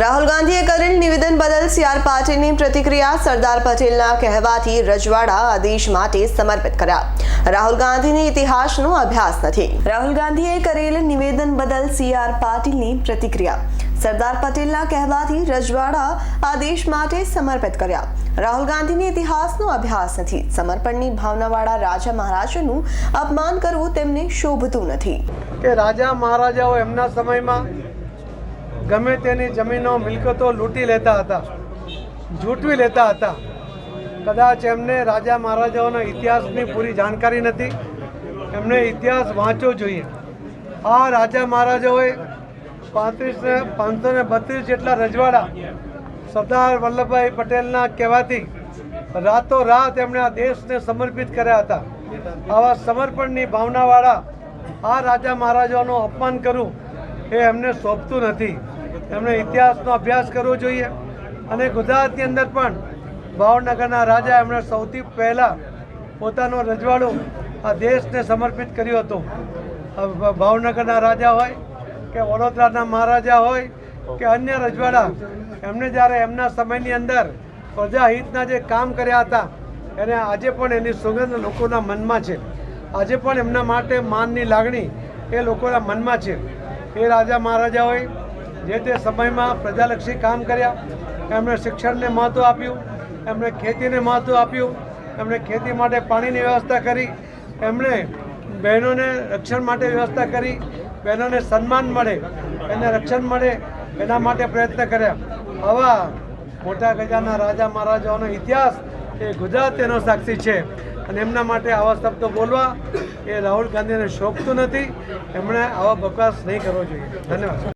રાહુલ ગાંધીએ કરેલ નિવેદન બદલ સીઆર પાટીલની પ્રતિક્રિયા સરદાર પટેલના કહેવાથી રજવાડા આદેશ માટે સમર્પિત કર્યા. રાહુલ ગાંધીને ઇતિહાસનો અભ્યાસ નથી. રાહુલ ગાંધીએ કરેલ નિવેદન બદલ સીઆર પાટીલની પ્રતિક્રિયા. સરદાર પટેલના કહેવાથી રજવાડા આદેશ માટે સમર્પિત કર્યા. રાહુલ ગાંધીને ઇતિહાસનો અભ્યાસ નથી. સમર્પણની ભાવનાવાળા રાજા મહારાજાનું અપમાન કરવું તેમને શોભતું નથી. કે રાજા મહારાજાઓ એમના સમયમાં ગમે તેની જમીનો મિલકતો લૂંટી લેતા હતા, જૂટવી લેતા હતા. કદાચ એમને રાજા મહારાજાઓના ઇતિહાસની પૂરી જાણકારી નથી, એમને ઇતિહાસ વાંચવો જોઈએ. આ રાજા મહારાજાઓએ પાંત્રીસ ને પાંચસો ને બત્રીસ જેટલા રજવાડા સરદાર વલ્લભભાઈ પટેલના કહેવાથી રાતોરાત એમણે આ દેશને સમર્પિત કર્યા હતા. આવા સમર્પણની ભાવનાવાળા આ રાજા મહારાજાઓનું અપમાન કરવું એ એમને શોભતું નથી. એમણે ઇતિહાસનો અભ્યાસ કરવો જોઈએ. અને ગુજરાતની અંદર પણ ભાવનગરના રાજા એમણે સૌથી પહેલાં પોતાનો રજવાડો આ દેશને સમર્પિત કર્યો હતો. ભાવનગરના રાજા હોય કે વડોદરાના મહારાજા હોય કે અન્ય રજવાડા એમણે જ્યારે એમના સમયની અંદર પ્રજાહિતના જે કામ કર્યા હતા, એને આજે પણ એની સુગંધ લોકોના મનમાં છે. આજે પણ એમના માટે માનની લાગણી એ લોકોના મનમાં છે. એ રાજા મહારાજાઓએ જે તે સમયમાં પ્રજાલક્ષી કામ કર્યા, એમણે શિક્ષણને મહત્ત્વ આપ્યું, એમણે ખેતીને મહત્ત્વ આપ્યું, એમણે ખેતી માટે પાણીની વ્યવસ્થા કરી, એમણે બહેનોને રક્ષણ માટે વ્યવસ્થા કરી, બહેનોને સન્માન મળે, એને રક્ષણ મળે, એના માટે પ્રયત્ન કર્યા. આવા મોટા ગજાના રાજા મહારાજાઓનો ઇતિહાસ એ ગુજરાત એનો સાક્ષી છે. અને એમના માટે આવા શબ્દો બોલવા એ રાહુલ ગાંધીને શોભતું નથી. એમણે આવા બકવાસ નહીં કરવો જોઈએ. ધન્યવાદ.